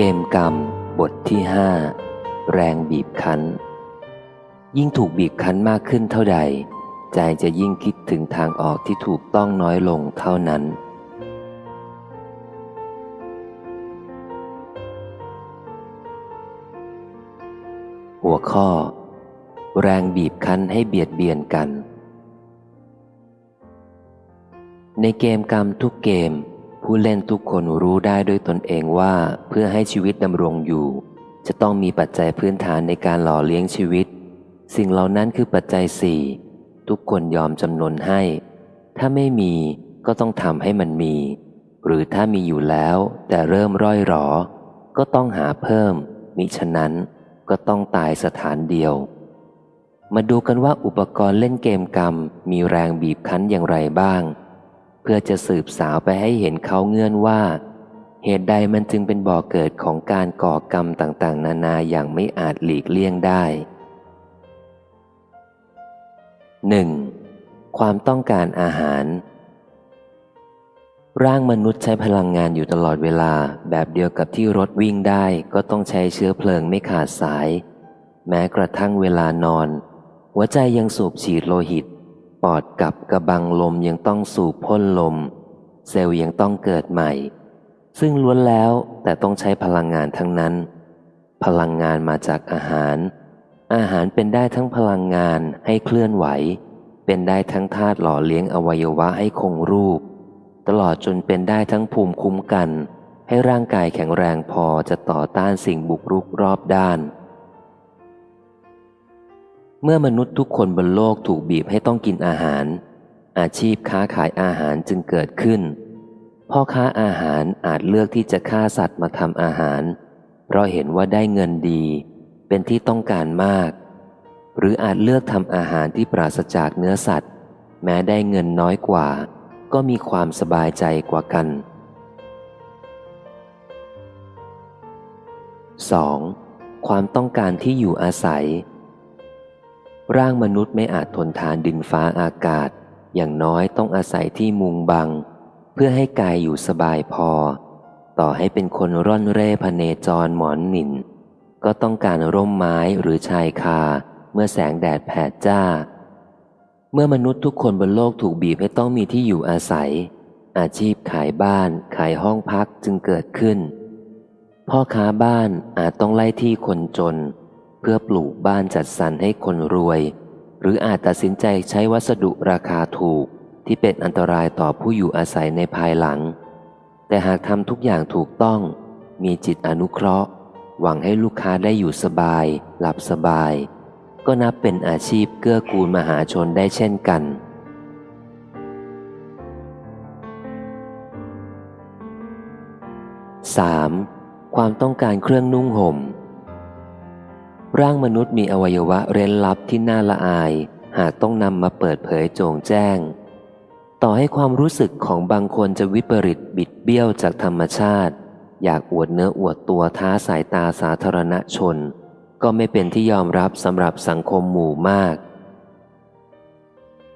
กมกรรม บทที่ห้าแรงบีบคั้น ยิ่งถูกบีบคั้นมากขึ้นเท่าใด ใจจะยิ่งคิดถึงทางออกที่ถูกต้องน้อยลงเท่านั้น หัวข้อ แรงบีบคั้นให้เบียดเบียนกัน ในเกมกรรมทุกเกม ผู้เล่นทุกคนรู้ได้ด้วยตนเองว่าเพื่อให้ชีวิตดำรงอยู่ จะต้องมีปัจจัยพื้นฐานในการหล่อเลี้ยงชีวิต สิ่งเหล่านั้นคือปัจจัยสี่ทุกคนยอมจำนนให้ ถ้าไม่มีก็ต้องทำให้มันมี หรือถ้ามีอยู่แล้วแต่เริ่มร่อยหรอ ก็ต้องหาเพิ่ม มิฉะนั้นก็ต้องตายสถานเดียว มาดูกันว่าอุปกรณ์เล่นเกมกรรมมีแรงบีบคั้นอย่างไรบ้าง พื่อจะสืบสาวไปให้เห็นเขาเงื่อนว่า เหตุใดมันจึงเป็นบ่อกเกิดของการก่อกรรมต่างๆ นานาอย่างไม่อาจหลีกเลี่ยงได้ 1. ความต้องการอาหาร ร่างมนุษย์ใช้พลังงานอยู่ตลอดเวลาแบบเดียวกับที่รถวิ่งได้ก็ต้องใช้เชื้อเพลิงไม่ขาดสาย แม้กระทั่งเวลานอน หัวใจยังสูบฉีดโลหิต ปอดกับกระบังลมยังต้องสูบพ่นลม เซลล์ยังต้องเกิดใหม่ ซึ่งล้วนแล้วแต่ต้องใช้พลังงานทั้งนั้น พลังงานมาจากอาหาร อาหารเป็นได้ทั้งพลังงานให้เคลื่อนไหว เป็นได้ทั้งธาตุหล่อเลี้ยงอวัยวะให้คงรูป ตลอดจนเป็นได้ทั้งภูมิคุ้มกัน ให้ร่างกายแข็งแรงพอจะต่อต้านสิ่งบุกรุกรอบด้าน เมื่อมนุษย์ทุกคนบนโลกถูกบีบให้ต้องกินอาหาร อาชีพค้าขายอาหารจึงเกิดขึ้น พ่อค้าอาหารอาจเลือกที่จะฆ่าสัตว์มาทำอาหาร เพราะเห็นว่าได้เงินดี เป็นที่ต้องการมาก หรืออาจเลือกทำอาหารที่ปราศจากเนื้อสัตว์ แม้ได้เงินน้อยกว่า ก็มีความสบายใจกว่ากัน 2. ความต้องการที่อยู่อาศัย ร่างมนุษย์ไม่อาจทนทานดินฟ้าอากาศ อย่างน้อยต้องอาศัยที่มุงบัง เพื่อให้กายอยู่สบายพอ ต่อให้เป็นคนร่อนเร่พเนจรหมอนหนินก็ต้องการร่มไม้หรือชายคา เมื่อแสงแดดแผดจ้า เมื่อมนุษย์ทุกคนบนโลกถูกบีบให้ต้องมีที่อยู่อาศัย อาชีพขายบ้าน ขายห้องพักจึงเกิดขึ้น พ่อค้าบ้านอาจต้องไล่ที่คนจน เพื่อปลูกบ้านจัดสรรให้คนรวย หรืออาจตัดสินใจใช้วัสดุราคาถูกที่เป็นอันตรายต่อผู้อยู่อาศัยในภายหลัง แต่หากทำทุกอย่างถูกต้อง มีจิตอนุเคราะห์ หวังให้ลูกค้าได้อยู่สบาย หลับสบาย ก็นับเป็นอาชีพเกื้อกูลมหาชนได้เช่นกัน 3. ความต้องการเครื่องนุ่งห่ม ร่างมนุษย์มีอวัยวะเร้นลับที่น่าละอาย หากต้องนำมาเปิดเผยโจงแจ้ง ต่อให้ความรู้สึกของบางคนจะวิปริตบิดเบี้ยวจากธรรมชาติ อยากอวดเนื้ออวดตัวท้าสายตาสาธารณชน ก็ไม่เป็นที่ยอมรับสำหรับสังคมหมู่มาก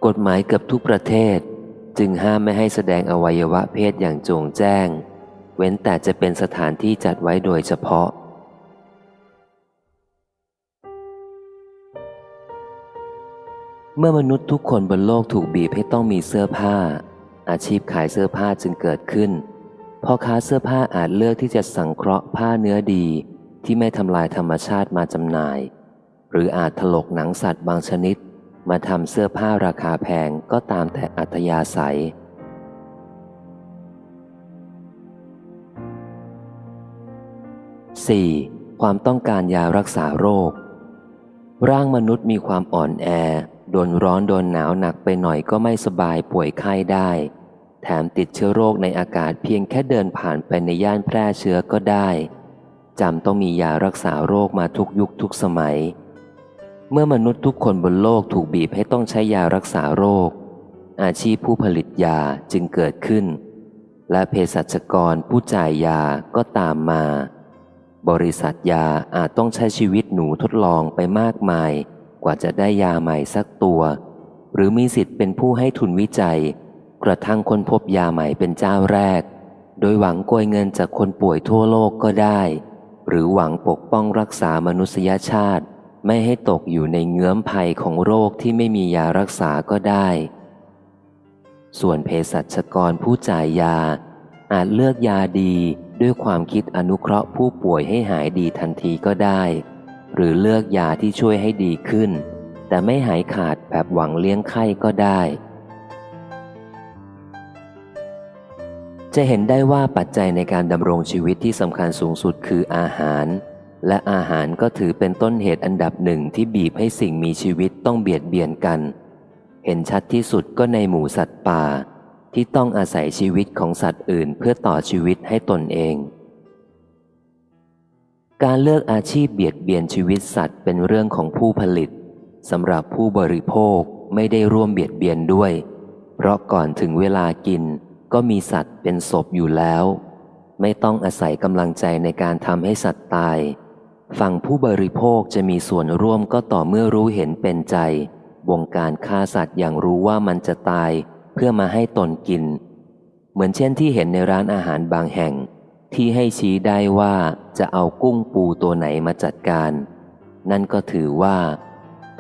กฎหมายเกือบทุกประเทศ จึงห้ามไม่ให้แสดงอวัยวะเพศอย่างโจงแจ้ง เว้นแต่จะเป็นสถานที่จัดไว้โดยเฉพาะ เมื่อมนุษย์ทุกคนบนโลกถูกบีบให้ต้องมีเสื้อผ้า อาชีพขายเสื้อผ้าจึงเกิดขึ้นพ่อค้าเสื้อผ้าอาจเลือกที่จะสังเคราะห์ผ้าเนื้อดีที่ไม่ทำลายธรรมชาติมาจำหน่าย หรืออาจถลกหนังสัตว์บางชนิด มาทำเสื้อผ้าราคาแพงก็ตามแต่อัธยาศัย 4. ความต้องการยารักษาโรค ร่างมนุษย์มีความอ่อนแอ โดนร้อนโดนหนาวหนักไปหน่อยก็ไม่สบายป่วยไข้ได้ แถมติดเชื้อโรคในอากาศเพียงแค่เดินผ่านไปในย่านแพร่เชื้อก็ได้จำต้องมียารักษาโรคมาทุกยุคทุกสมัย เมื่อมนุษย์ทุกคนบนโลกถูกบีบให้ต้องใช้ยารักษาโรค อาชีพผู้ผลิตยาจึงเกิดขึ้น และเภสัชกรผู้จ่ายยาก็ตามมา บริษัทยาอาจต้องใช้ชีวิตหนูทดลองไปมากมาย กว่าจะได้ยาใหม่สักตัว หรือมีสิทธิ์เป็นผู้ให้ทุนวิจัย กระทั่งคนพบยาใหม่เป็นเจ้าแรก โดยหวังโกยเงินจากคนป่วยทั่วโลกก็ได้ หรือหวังปกป้องรักษามนุษยชาติ ไม่ให้ตกอยู่ในเงื้อมภัยของโรคที่ไม่มียารักษาก็ได้ ส่วนเภสัชกรผู้จ่ายยา อาจเลือกยาดีด้วยความคิดอนุเคราะห์ผู้ป่วยให้หายดีทันทีก็ได้ หรือเลือกยาที่ช่วยให้ดีขึ้น แต่ไม่หายขาดแบบหวังเลี้ยงไข้ก็ได้ จะเห็นได้ว่าปัจจัยในการดำรงชีวิตที่สำคัญสูงสุดคืออาหาร และอาหารก็ถือเป็นต้นเหตุอันดับหนึ่งที่บีบให้สิ่งมีชีวิตต้องเบียดเบียนกัน เห็นชัดที่สุดก็ในหมู่สัตว์ป่า ที่ต้องอาศัยชีวิตของสัตว์อื่นเพื่อต่อชีวิตให้ตนเอง การเลือกอาชีพเบียดเบียนชีวิตสัตว์เป็นเรื่องของผู้ผลิตสำหรับผู้บริโภคไม่ได้ร่วมเบียดเบียนด้วย เพราะก่อนถึงเวลากินก็มีสัตว์เป็นศพอยู่แล้ว ไม่ต้องอาศัยกำลังใจในการทำให้สัตว์ตาย ฝั่งผู้บริโภคจะมีส่วนร่วมก็ต่อเมื่อรู้เห็นเป็นใจ วงการฆ่าสัตว์อย่างรู้ว่ามันจะตาย เพื่อมาให้ตนกิน เหมือนเช่นที่เห็นในร้านอาหารบางแห่ง ที่ให้ชี้ได้ว่าจะเอากุ้งปูตัวไหนมาจัดการ นั่นก็ถือว่า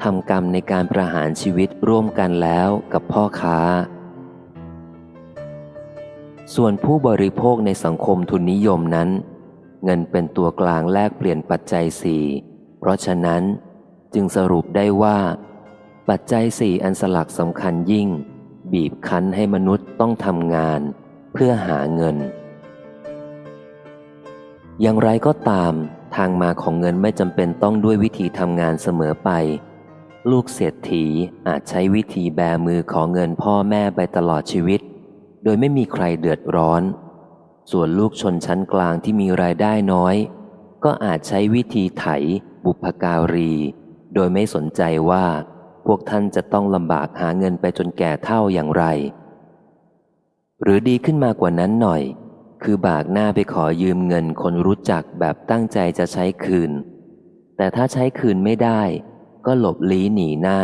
ทำกรรมในการประหารชีวิตร่วมกันแล้วกับพ่อค้า ส่วนผู้บริโภคในสังคมทุนนิยมนั้น เงินเป็นตัวกลางแลกเปลี่ยนปัจจัยสี่เพราะฉะนั้นจึงสรุปได้ว่า ปัจจัยสี่อันสลักสำคัญยิ่ง บีบคั้นให้มนุษย์ต้องทำงาน เพื่อหาเงิน อย่างไรก็ตาม ทางมาของเงินไม่จำเป็นต้องด้วยวิธีทำงานเสมอไป ลูกเศรษฐีอาจใช้วิธีแบมือขอเงินพ่อแม่ไปตลอดชีวิต โดยไม่มีใครเดือดร้อน ส่วนลูกชนชั้นกลางที่มีรายได้น้อย ก็อาจใช้วิธีไถ บุพการี โดยไม่สนใจว่า พวกท่านจะต้องลำบากหาเงินไปจนแก่เท่าอย่างไร หรือดีขึ้นมากว่านั้นหน่อย คือบากหน้าไปขอยืมเงินคนรู้จักแบบตั้งใจจะใช้คืน แต่ถ้าใช้คืนไม่ได้ ก็หลบลี้หนีหน้า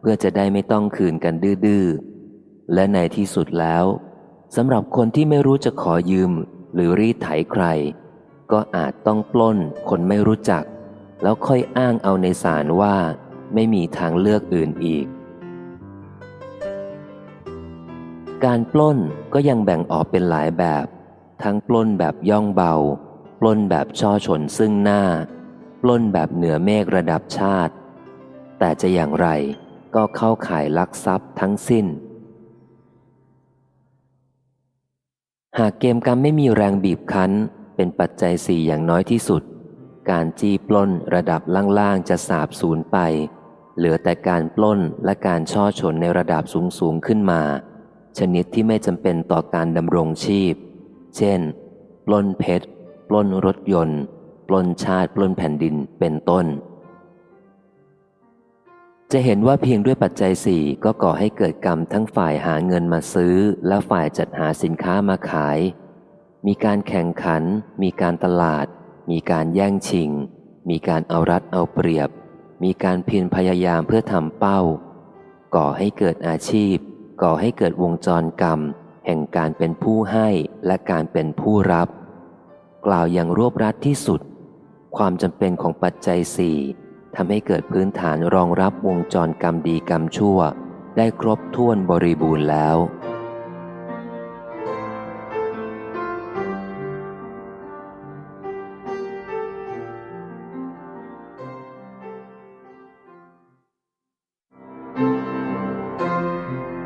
เพื่อจะได้ไม่ต้องคืนกันดื้อๆ และในที่สุดแล้วสำหรับคนที่ไม่รู้จะขอยืมหรือรีดไถใคร ก็อาจต้องปล้นคนไม่รู้จัก แล้วค่อยอ้างเอาในศาลว่า ไม่มีทางเลือกอื่นอีก การปล้นก็ยังแบ่งออกเป็นหลายแบบ ทั้งปล้นแบบย่องเบา ปล้นแบบช่อชนซึ่งหน้า ปล้นแบบเหนือเมฆระดับชาติ แต่จะอย่างไรก็เข้าข่ายลักทรัพย์ทั้งสิ้น หากเกมกรรมไม่มีแรงบีบคั้น เป็นปัจจัยสี่อย่างน้อยที่สุด การจี้ปล้นระดับล่างๆจะสาบสูญไป เหลือแต่การปล้นและการช่อชนในระดับสูงๆขึ้นมา ชนิดที่ไม่จำเป็นต่อการดำรงชีพ เช่น ปล้นเพชร ปล้นรถยนต์ ปล้นชาติ ปล้นแผ่นดิน เป็นต้น จะเห็นว่าเพียงด้วยปัจจัยสี่ก็ก่อให้เกิดกรรมทั้งฝ่ายหาเงินมาซื้อ และฝ่ายจัดหาสินค้ามาขาย มีการแข่งขัน มีการตลาด มีการแย่งชิง มีการเอารัดเอาเปรียบ มีการเพียรพยายามเพื่อทำเป้า ก่อให้เกิดอาชีพ ก่อให้เกิดวงจรกรรม แห่งการเป็นผู้ให้และการเป็นผู้รับ กล่าวอย่างรวบรัดที่สุด ความจำเป็นของปัจจัยสี่ทำให้เกิดพื้นฐานรองรับวงจรกรรมดีกรรมชั่ว ได้ครบถ้วนบริบูรณ์แล้ว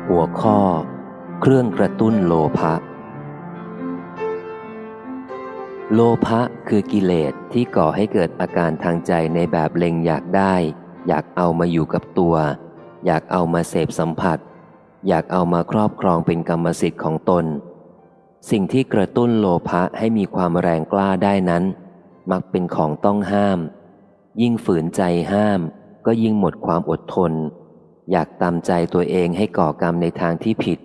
หัวข้อ เครื่องกระตุ้นโลภะ โลภะคือกิเลสที่ก่อให้เกิดอาการทางใจในแบบเล็งอยากได้ อยากเอามาอยู่กับตัว อยากเอามาเสพสัมผัส อยากเอามาครอบครองเป็นกรรมสิทธิ์ของตน สิ่งที่กระตุ้นโลภะให้มีความแรงกล้าได้นั้น มักเป็นของต้องห้าม ยิ่งฝืนใจห้าม ก็ยิ่งหมดความอดทน อยากตามใจตัวเองให้ก่อกรรมในทางที่ผิด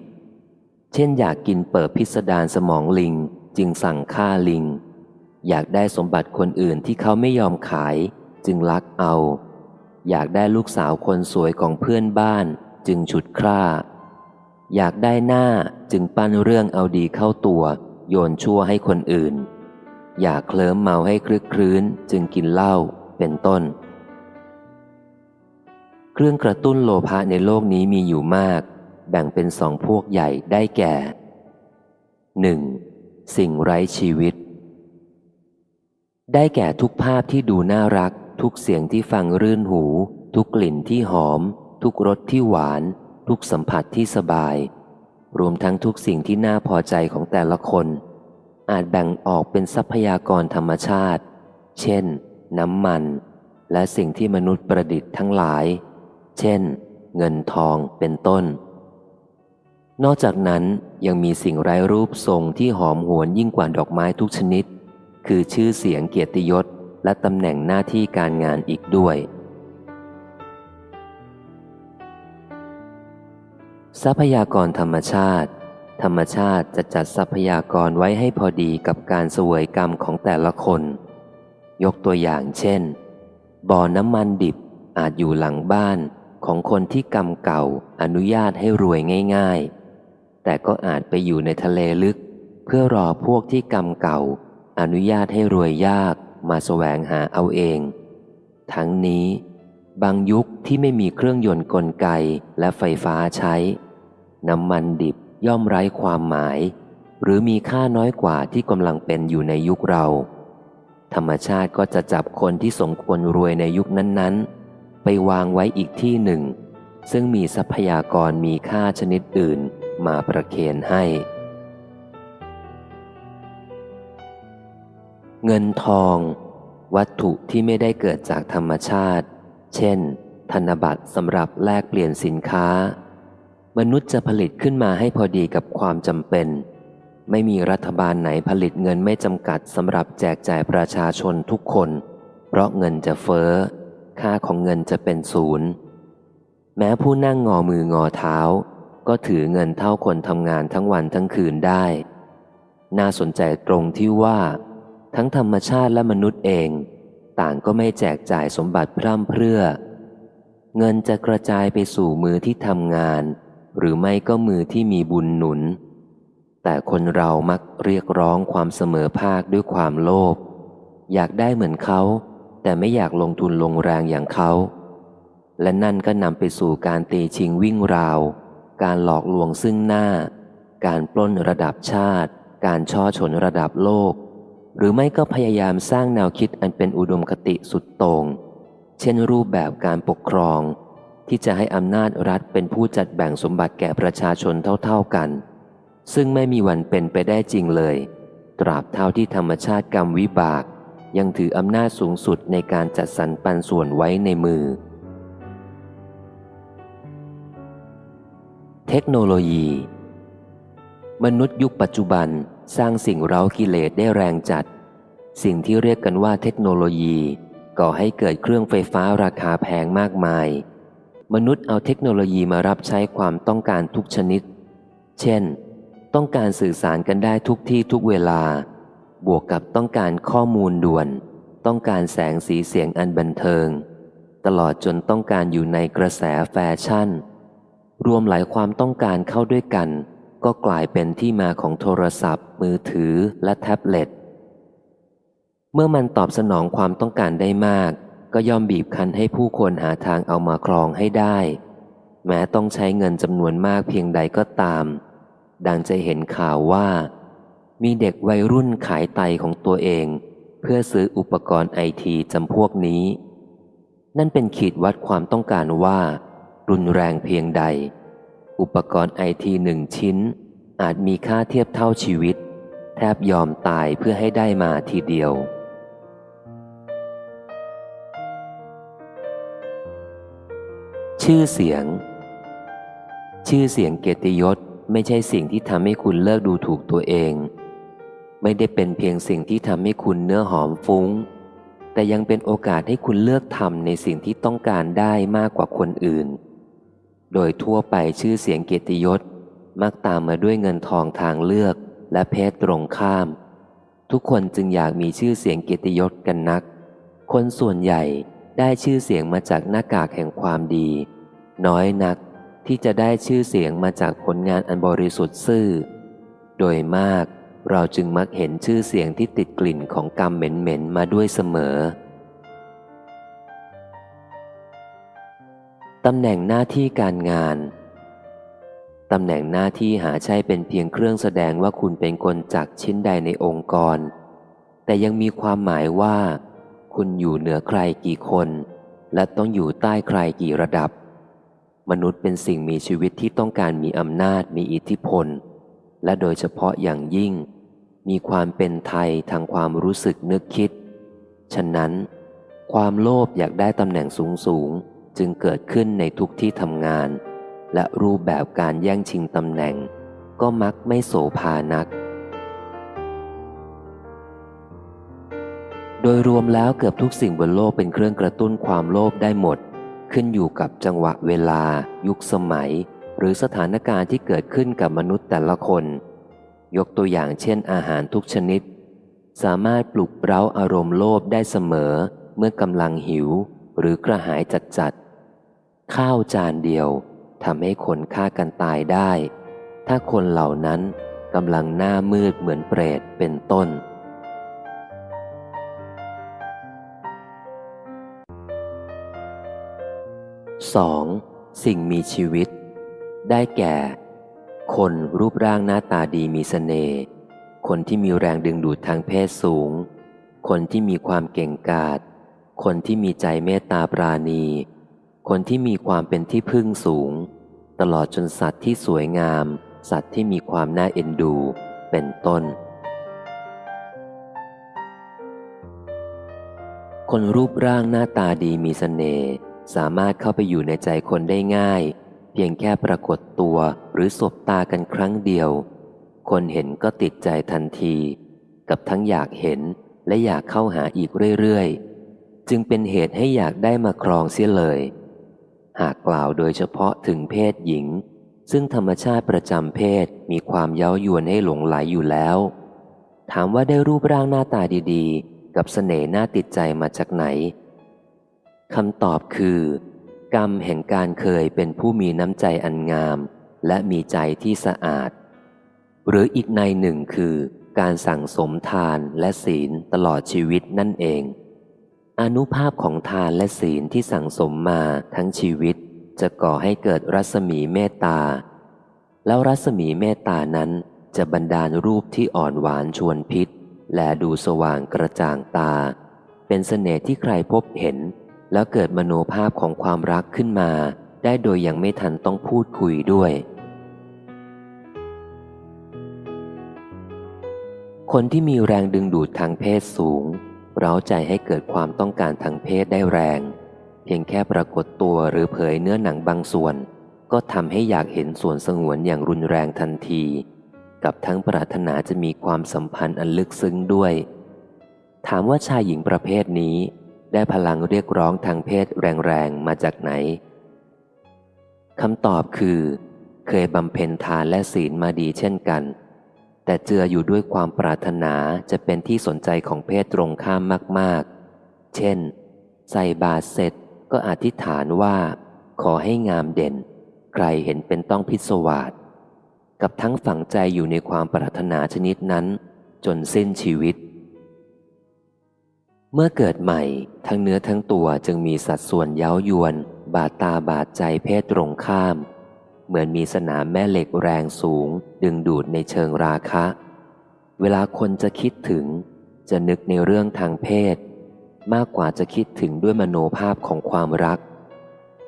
เช่นอยากกินเปิดพิสดารสมองลิงจึงสั่งฆ่าลิง อยากได้สมบัติคนอื่นที่เขาไม่ยอมขาย จึงลักเอา อยากได้ลูกสาวคนสวยของเพื่อนบ้าน จึงฉุดคร่า อยากได้หน้าจึงปั้นเรื่องเอาดีเข้าตัว โยนชั่วให้คนอื่น อย่าเคลิ้มเมาให้คลึกครื้นจึงกินเหล้าเป็นต้น เครื่องกระตุ้นโลภะในโลกนี้มีอยู่มาก แบ่งเป็นสองพวกใหญ่ได้แก่ 1. สิ่งไร้ชีวิต ได้แก่ทุกภาพที่ดูน่ารัก ทุกเสียงที่ฟังรื่นหู ทุกกลิ่นที่หอม ทุกรสที่หวาน ทุกสัมผัสที่สบาย รวมทั้งทุกสิ่งที่น่าพอใจของแต่ละคน อาจแบ่งออกเป็นทรัพยากรธรรมชาติ เช่น น้ำมัน และสิ่งที่มนุษย์ประดิษฐ์ทั้งหลาย เช่น เงินทองเป็นต้น นอกจากนั้นยังมีสิ่งไร้รูปทรงที่หอมหวนยิ่งกว่าดอกไม้ทุกชนิด คือชื่อเสียงเกียรติยศ และตำแหน่งหน้าที่การงานอีกด้วย ทรัพยากรธรรมชาติ ธรรมชาติจะจัดทรัพยากรไว้ให้พอดีกับการเสวยกรรมของแต่ละคน ยกตัวอย่างเช่น บ่อน้ำมันดิบอาจอยู่หลังบ้านของคนที่กรรมเก่าอนุญาตให้รวยง่าย ๆ แต่ก็อาจไปอยู่ในทะเลลึก เพื่อรอพวกที่กรรมเก่า อนุญาตให้รวยยากมาแสวงหาเอาเอง ทั้งนี้ บางยุคที่ไม่มีเครื่องยนต์กลไกและไฟฟ้าใช้ น้ำมันดิบย่อมไร้ความหมาย หรือมีค่าน้อยกว่าที่กำลังเป็นอยู่ในยุคเรา ธรรมชาติก็จะจับคนที่สมควรรวยในยุคนั้นๆ ไปวางไว้อีกที่หนึ่ง ซึ่งมีทรัพยากรมีค่าชนิดอื่น มาประเคนให้ เงินทอง วัตถุที่ไม่ได้เกิดจากธรรมชาติ เช่น ธนบัตรสำหรับแลกเปลี่ยนสินค้า มนุษย์จะผลิตขึ้นมาให้พอดีกับความจำเป็น ไม่มีรัฐบาลไหนผลิตเงินไม่จำกัดสำหรับแจกจ่ายประชาชนทุกคน เพราะเงินจะเฟ้อ ค่าของเงินจะเป็นศูนย์แม้ผู้นั่งงอมืองอเท้า ก็ถือเงินเท่าคนทำงานทั้งวันทั้งคืนได้ น่าสนใจตรงที่ว่า ทั้งธรรมชาติและมนุษย์เอง ต่างก็ไม่แจกจ่ายสมบัติพร่ำเพรื่อ เงินจะกระจายไปสู่มือที่ทำงาน หรือไม่ก็มือที่มีบุญหนุน แต่คนเรามักเรียกร้องความเสมอภาคด้วยความโลภอยากได้เหมือนเขา แต่ไม่อยากลงทุนลงแรงอย่างเขา และนั่นก็นำไปสู่การตีชิงวิ่งราว การหลอกลวงซึ่งหน้า การปล้นระดับชาติ การช่อชนระดับโลก หรือไม่ก็พยายามสร้างแนวคิดอันเป็นอุดมคติสุดโต่งเช่นรูปแบบการปกครอง ที่จะให้อำนาจรัฐเป็นผู้จัดแบ่งสมบัติแก่ประชาชนเท่า ๆกัน ซึ่งไม่มีวันเป็นไปได้จริงเลย ตราบเท่าที่ธรรมชาติกรรมวิบาก ยังถืออำนาจสูงสุดในการจัดสรรปันส่วนไว้ในมือ เทคโนโลยี มนุษย์ยุคปัจจุบันสร้างสิ่งเร้ากิเลสได้แรงจัด สิ่งที่เรียกกันว่าเทคโนโลยีก่อให้เกิดเครื่องไฟฟ้าราคาแพงมากมาย มนุษย์เอาเทคโนโลยีมารับใช้ความต้องการทุกชนิด เช่น ต้องการสื่อสารกันได้ทุกที่ทุกเวลา บวกกับต้องการข้อมูลด่วน ต้องการแสงสีเสียงอันบันเทิง ตลอดจนต้องการอยู่ในกระแสแฟชั่น รวมหลายความต้องการเข้าด้วยกัน ก็กลายเป็นที่มาของโทรศัพท์ มือถือและแท็บเล็ต เมื่อมันตอบสนองความต้องการได้มาก ก็ย่อมบีบคั้นให้ผู้คนหาทางเอามาครองให้ได้ แม้ต้องใช้เงินจำนวนมากเพียงใดก็ตาม ดังจะเห็นข่าวว่า มีเด็กวัยรุ่นขายไตของตัวเอง เพื่อซื้ออุปกรณ์ไอทีจำพวกนี้ นั่นเป็นขีดวัดความต้องการว่า รุนแรงเพียงใด อุปกรณ์ไอทีหนึ่งชิ้น อาจมีค่าเทียบเท่าชีวิต แทบยอมตายเพื่อให้ได้มาทีเดียว ชื่อเสียง ชื่อเสียงเกียรติยศไม่ใช่สิ่งที่ทำให้คุณเลิกดูถูกตัวเอง ไม่ได้เป็นเพียงสิ่งที่ทำให้คุณเนื้อหอมฟุง้ง แต่ยังเป็นโอกาสให้คุณเลือกทำในสิ่งที่ต้องการได้มากกว่าคนอื่น โดยทั่วไปชื่อเสียงเกียรติยศ มักตามมาด้วยเงินทองทางเลือกและเพศตรงข้าม ทุกคนจึงอยากมีชื่อเสียงเกียรติยศกันนัก คนส่วนใหญ่ได้ชื่อเสียงมาจากหน้ากากแห่งความดี น้อยนักที่จะได้ชื่อเสียงมาจากผลงานอันบริสุทธิ์ซื่อ โดยมากเราจึงมักเห็นชื่อเสียงที่ติดกลิ่นของกรรมเหม็นๆมาด้วยเสมอ ตำแหน่งหน้าที่การงาน ตำแหน่งหน้าที่หาใช่เป็นเพียงเครื่องแสดงว่าคุณเป็นคนจักชิ้นใดในองค์กร แต่ยังมีความหมายว่า คุณอยู่เหนือใครกี่คน และต้องอยู่ใต้ใครกี่ระดับ มนุษย์เป็นสิ่งมีชีวิตที่ต้องการมีอำนาจมีอิทธิพล และโดยเฉพาะอย่างยิ่ง มีความเป็นไทยทางความรู้สึกนึกคิด ฉะนั้น ความโลภอยากได้ตำแหน่งสูงสูง จึงเกิดขึ้นในทุกที่ทำงาน และรูปแบบการแย่งชิงตำแหน่ง ก็มักไม่โสภานัก โดยรวมแล้วเกือบทุกสิ่งบนโลกเป็นเครื่องกระตุ้นความโลภได้หมด ขึ้นอยู่กับจังหวะเวลา ยุคสมัย หรือสถานการณ์ที่เกิดขึ้นกับมนุษย์แต่ละคน ยกตัวอย่างเช่นอาหารทุกชนิด สามารถปลุกเร้าอารมณ์โลภได้เสมอเมื่อกำลังหิวหรือกระหายจัดจัด ข้าวจานเดียวทำให้คนฆ่ากันตายได้ ถ้าคนเหล่านั้นกำลังหน้ามืดเหมือนเปรตเป็นต้น 2. สิ่งมีชีวิต ได้แก่ คนรูปร่างหน้าตาดีมีสเสน่ห์คนที่มีแรงดึงดูดทางเพศสูง คนที่มีความเก่งกาจคนที่มีใจเมตตาปราณี คนที่มีความเป็นที่พึ่งสูง ตลอดจนสัตว์ที่สวยงาม สัตว์ที่มีความน่าเอ็นดู เป็นต้น คนรูปร่างหน้าตาดีมีสเสน่ห์สามารถเข้าไปอยู่ในใจคนได้ง่าย เพียงแค่ปรากฏตัวหรือสบตากันครั้งเดียว คนเห็นก็ติดใจทันที กับทั้งอยากเห็นและอยากเข้าหาอีกเรื่อยๆ จึงเป็นเหตุให้อยากได้มาครองเสียเลย หากกล่าวโดยเฉพาะถึงเพศหญิง ซึ่งธรรมชาติประจำเพศมีความเย้ายวนให้หลงไหลอยู่แล้ว ถามว่าได้รูปร่างหน้าตาดีๆ กับเสน่ห์น่าติดใจมาจากไหนคำตอบคือ กรรมแห่งการเคยเป็นผู้มีน้ำใจอันงาม และมีใจที่สะอาด หรืออีกในหนึ่งคือ การสั่งสมทานและศีลตลอดชีวิตนั่นเอง อนุภาพของทานและศีลที่สั่งสมมาทั้งชีวิต จะก่อให้เกิดรัศมีเมตตา แล้วรัศมีเมตตานั้นจะบันดาลรูปที่อ่อนหวานชวนพิษ และดูสว่างกระจ่างตา เป็นเสน่ห์ที่ใครพบเห็น แล้วเกิดมโนภาพของความรักขึ้นมา ได้โดยยังไม่ทันต้องพูดคุยด้วย คนที่มีแรงดึงดูดทางเพศสูง เร้าใจให้เกิดความต้องการทางเพศได้แรง เพียงแค่ปรากฏตัวหรือเผยเนื้อหนังบางส่วน ก็ทำให้อยากเห็นส่วนสงวนอย่างรุนแรงทันที กับทั้งปรารถนาจะมีความสัมพันธ์อันลึกซึ้งด้วย ถามว่าชายหญิงประเภทนี้ ได้พลังเรียกร้องทางเพศแรงๆมาจากไหนคำตอบคือ เคยบำเพ็ญทานและศีลมาดีเช่นกัน แต่เจืออยู่ด้วยความปรารถนาจะเป็นที่สนใจของเพศตรงข้ามมาก ๆ เช่น ใส่บาตรเสร็จก็อธิษฐานว่า ขอให้งามเด่น ใครเห็นเป็นต้องพิศวาสกับทั้งฝังใจอยู่ในความปรารถนาชนิดนั้น จนสิ้นชีวิต เมื่อเกิดใหม่ทั้งเนื้อทั้งตัวจึงมีสัดส่วนเย้ายวน บาดตาบาดใจเพศตรงข้าม เหมือนมีสนามแม่เหล็กแรงสูง ดึงดูดในเชิงราคะ เวลาคนจะคิดถึง จะนึกในเรื่องทางเพศ มากกว่าจะคิดถึงด้วยมโนภาพของความรัก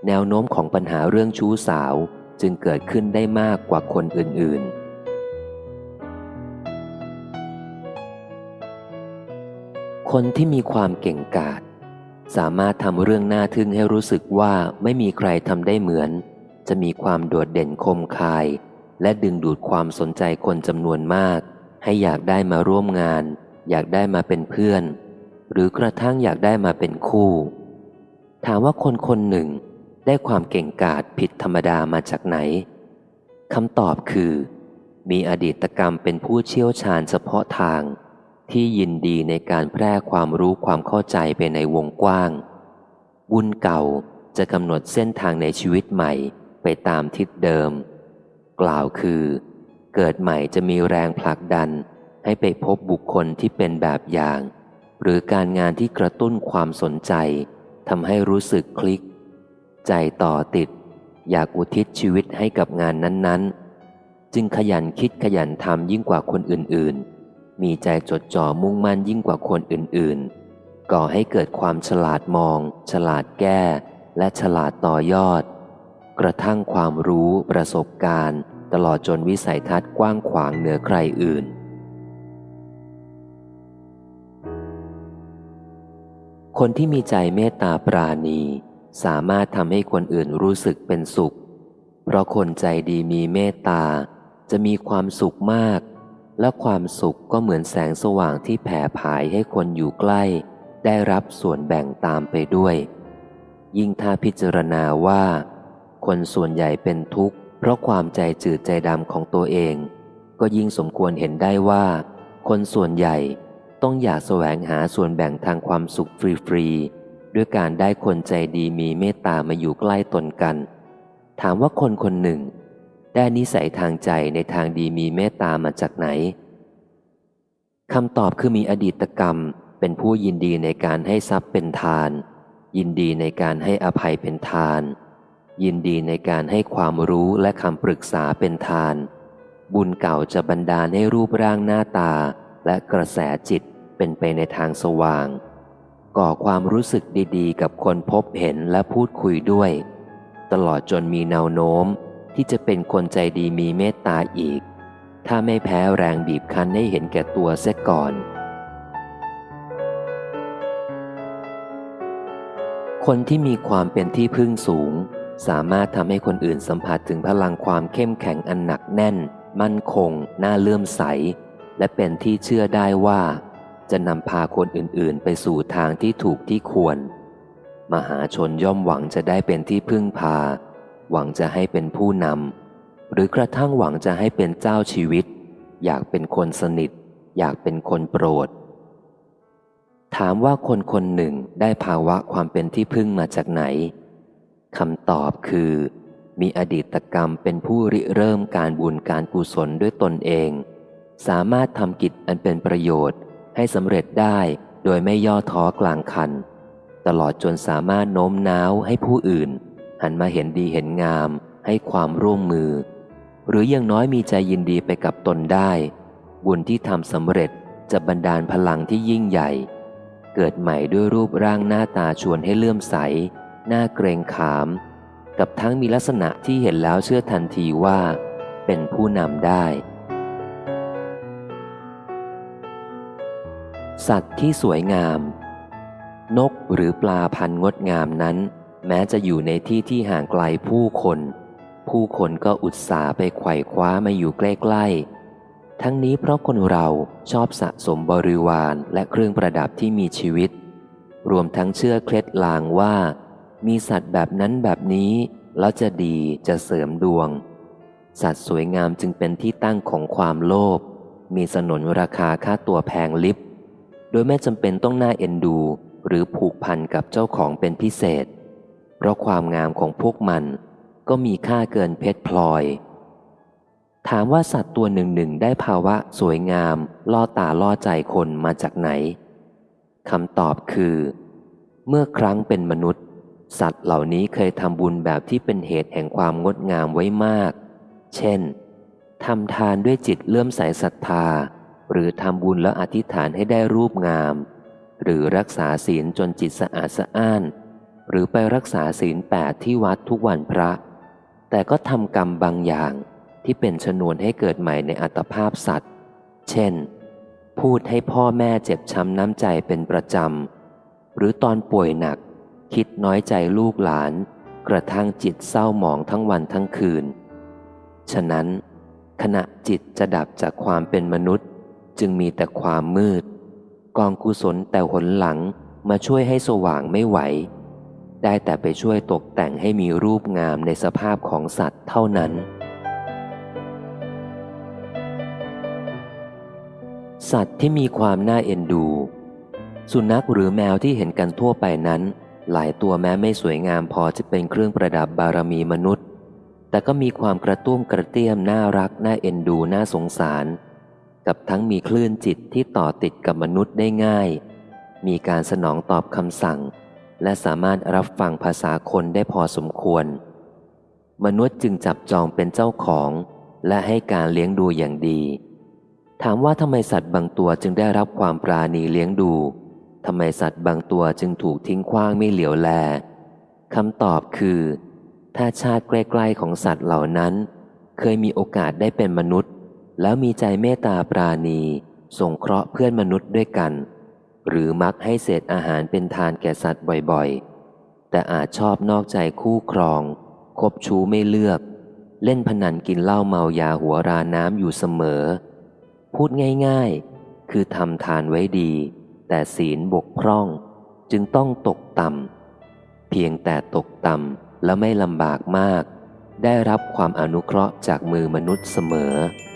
แนวโน้มของปัญหาเรื่องชู้สาวจึงเกิดขึ้นได้มากกว่าคนอื่น ๆคนที่มีความเก่งกาจสามารถทำเรื่องน่าทึ่งให้รู้สึกว่าไม่มีใครทำได้เหมือน จะมีความโดดเด่นคมคาย และดึงดูดความสนใจคนจำนวนมาก ให้อยากได้มาร่วมงาน อยากได้มาเป็นเพื่อน หรือกระทั่งอยากได้มาเป็นคู่ ถามว่าคนคนหนึ่งได้ความเก่งกาจผิดธรรมดามาจากไหนคำตอบคือ มีอดีตกรรมเป็นผู้เชี่ยวชาญเฉพาะทาง ที่ยินดีในการแพร่ความรู้ความเข้าใจไปในวงกว้าง บุญเก่าจะกำหนดเส้นทางในชีวิตใหม่ ไปตามทิศเดิม กล่าวคือ เกิดใหม่จะมีแรงผลักดันให้ไปพบบุคคลที่เป็นแบบอย่าง หรือการงานที่กระตุ้นความสนใจทำให้รู้สึกคลิก ใจต่อติด อยากอุทิศชีวิตให้กับงานนั้น ๆ จึงขยันคิดขยันทำยิ่งกว่าคนอื่นๆ มีใจจดจ่อมุ่งมั่นยิ่งกว่าคนอื่นๆ ก่อให้เกิดความฉลาดมอง ฉลาดแก้ และฉลาดต่อยอด กระทั่งความรู้ประสบการณ์ ตลอดจนวิสัยทัศน์กว้างขวางเหนือใครอื่น คนที่มีใจเมตตาปราณี สามารถทำให้คนอื่นรู้สึกเป็นสุข เพราะคนใจดีมีเมตตาจะมีความสุขมาก และความสุขก็เหมือนแสงสว่างที่แผ่ผายให้คนอยู่ใกล้ ได้รับส่วนแบ่งตามไปด้วย ยิ่งถ้าพิจารณาว่า คนส่วนใหญ่เป็นทุกข์ เพราะความใจจืดใจดำของตัวเอง ก็ยิ่งสมควรเห็นได้ว่า คนส่วนใหญ่ต้องอยากแสวงหาส่วนแบ่งทางความสุขฟรีๆด้วยการได้คนใจดีมีเมตตามาอยู่ใกล้ตนกัน ถามว่าคนคนหนึ่ง ได้นิสัยทางใจในทางดีมีเมตตามาจากไหนคำตอบคือมีอดีตกรรมเป็นผู้ยินดีในการให้ทรัพย์เป็นทาน ยินดีในการให้อภัยเป็นทาน ยินดีในการให้ความรู้และคำปรึกษาเป็นทาน บุญเก่าจะบันดาลให้รูปร่างหน้าตาและกระแสจิตเป็นไปในทางสว่าง ก่อความรู้สึกดีๆ กับคนพบเห็นและพูดคุยด้วย ตลอดจนมีแนวโน้มที่จะเป็นคนใจดีมีเมตตาอีก ถ้าไม่แพ้แรงบีบคั้นให้เห็นแก่ตัวเสียก่อน คนที่มีความเป็นที่พึ่งสูง สามารถทำให้คนอื่นสัมผัสถึงพลังความเข้มแข็งอันหนักแน่น มั่นคง น่าเลื่อมใส และเป็นที่เชื่อได้ว่า จะนำพาคนอื่นๆ ไปสู่ทางที่ถูกที่ควร มหาชนย่อมหวังจะได้เป็นที่พึ่งพา หวังจะให้เป็นผู้นำหรือกระทั่งหวังจะให้เป็นเจ้าชีวิต อยากเป็นคนสนิท อยากเป็นคนโปรด ถามว่าคนคนหนึ่งได้ภาวะความเป็นที่พึ่งมาจากไหน คำตอบคือ มีอดีตกรรมเป็นผู้ริเริ่มการบุญการกุศลด้วยตนเอง สามารถทำกิจอันเป็นประโยชน์ให้สำเร็จได้โดยไม่ย่อท้อกลางคัน ตลอดจนสามารถโน้มน้าวให้ผู้อื่น หันมาเห็นดีเห็นงาม ให้ความร่วมมือ หรืออย่างน้อยมีใจยินดีไปกับตนได้ บุญที่ทำสำเร็จจะบันดาลพลังที่ยิ่งใหญ่ เกิดใหม่ด้วยรูปร่างหน้าตาชวนให้เลื่อมใส น่าเกรงขาม กับทั้งมีลักษณะที่เห็นแล้วเชื่อทันทีว่า เป็นผู้นำได้ สัตว์ที่สวยงาม นกหรือปลาพันงดงามนั้น แม้จะอยู่ในที่ที่ห่างไกลผู้คน ผู้คนก็อุตส่าห์ไปไขว่คว้ามาอยู่ใกล้ๆทั้งนี้เพราะคนเราชอบสะสมบริวารและเครื่องประดับที่มีชีวิต รวมทั้งเชื่อเคล็ดลางว่า มีสัตว์แบบนั้นแบบนี้ แล้วจะดีจะเสริมดวง สัตว์สวยงามจึงเป็นที่ตั้งของความโลภมีสนนราคาค่าตัวแพงลิบ โดยไม่จำเป็นต้องน่าเอ็นดู หรือผูกพันกับเจ้าของเป็นพิเศษ เพราะความงามของพวกมันก็มีค่าเกินเพชรพลอย ถามว่าสัตว์ตัวหนึ่งหนึ่งได้ภาวะสวยงาม ล่อตาล่อใจคนมาจากไหนคำตอบคือ เมื่อครั้งเป็นมนุษย์ สัตว์เหล่านี้เคยทำบุญแบบที่เป็นเหตุแห่งความงดงามไว้มาก เช่น ทำทานด้วยจิตเลื่อมใสศรัทธา หรือทำบุญแล้วอธิษฐานให้ได้รูปงาม หรือรักษาศีลจนจิตสะอาดสะอ้าน หรือไปรักษาศีลแปดที่วัดทุกวันพระ แต่ก็ทำกรรมบางอย่างที่เป็นชนวนให้เกิดใหม่ในอัตภาพสัตว์ เช่น พูดให้พ่อแม่เจ็บช้ำน้ำใจเป็นประจำ หรือตอนป่วยหนัก คิดน้อยใจลูกหลาน กระทั่งจิตเศร้าหมองทั้งวันทั้งคืน ฉะนั้น ขณะจิตจะดับจากความเป็นมนุษย์ จึงมีแต่ความมืด กองกุศลแต่หนหลังมาช่วยให้สว่างไม่ไหว ได้แต่ไปช่วยตกแต่งให้มีรูปงามในสภาพของสัตว์เท่านั้น สัตว์ที่มีความน่าเอ็นดู สุนัขหรือแมวที่เห็นกันทั่วไปนั้น หลายตัวแม้ไม่สวยงามพอจะเป็นเครื่องประดับบารมีมนุษย์ แต่ก็มีความกระตุ้มกระเตี้ยมน่ารัก น่าเอ็นดู น่าสงสาร กับทั้งมีคลื่นจิตที่ต่อติดกับมนุษย์ได้ง่าย มีการสนองตอบคำสั่ง และสามารถรับฟังภาษาคนได้พอสมควร มนุษย์จึงจับจองเป็นเจ้าของ และให้การเลี้ยงดูอย่างดี ถามว่าทำไมสัตว์บางตัวจึงได้รับความปราณีเลี้ยงดู ทำไมสัตว์บางตัวจึงถูกทิ้งขว้างไม่เหลียวแลคำตอบคือ ถ้าชาติใกล้ๆของสัตว์เหล่านั้น เคยมีโอกาสได้เป็นมนุษย์ แล้วมีใจเมตตาปราณี ส่งเคราะห์เพื่อนมนุษย์ด้วยกัน หรือมักให้เศษอาหารเป็นทานแก่สัตว์บ่อยๆ แต่อาจชอบนอกใจคู่ครอง คบชู้ไม่เลือก เล่นพนันกินเหล้าเมายาหัวราน้ำอยู่เสมอ พูดง่ายๆ คือทำทานไว้ดี แต่ศีลบกพร่องจึงต้องตกต่ำเพียงแต่ตกต่ำและไม่ลำบากมาก ได้รับความอนุเคราะห์จากมือมนุษย์เสมอ「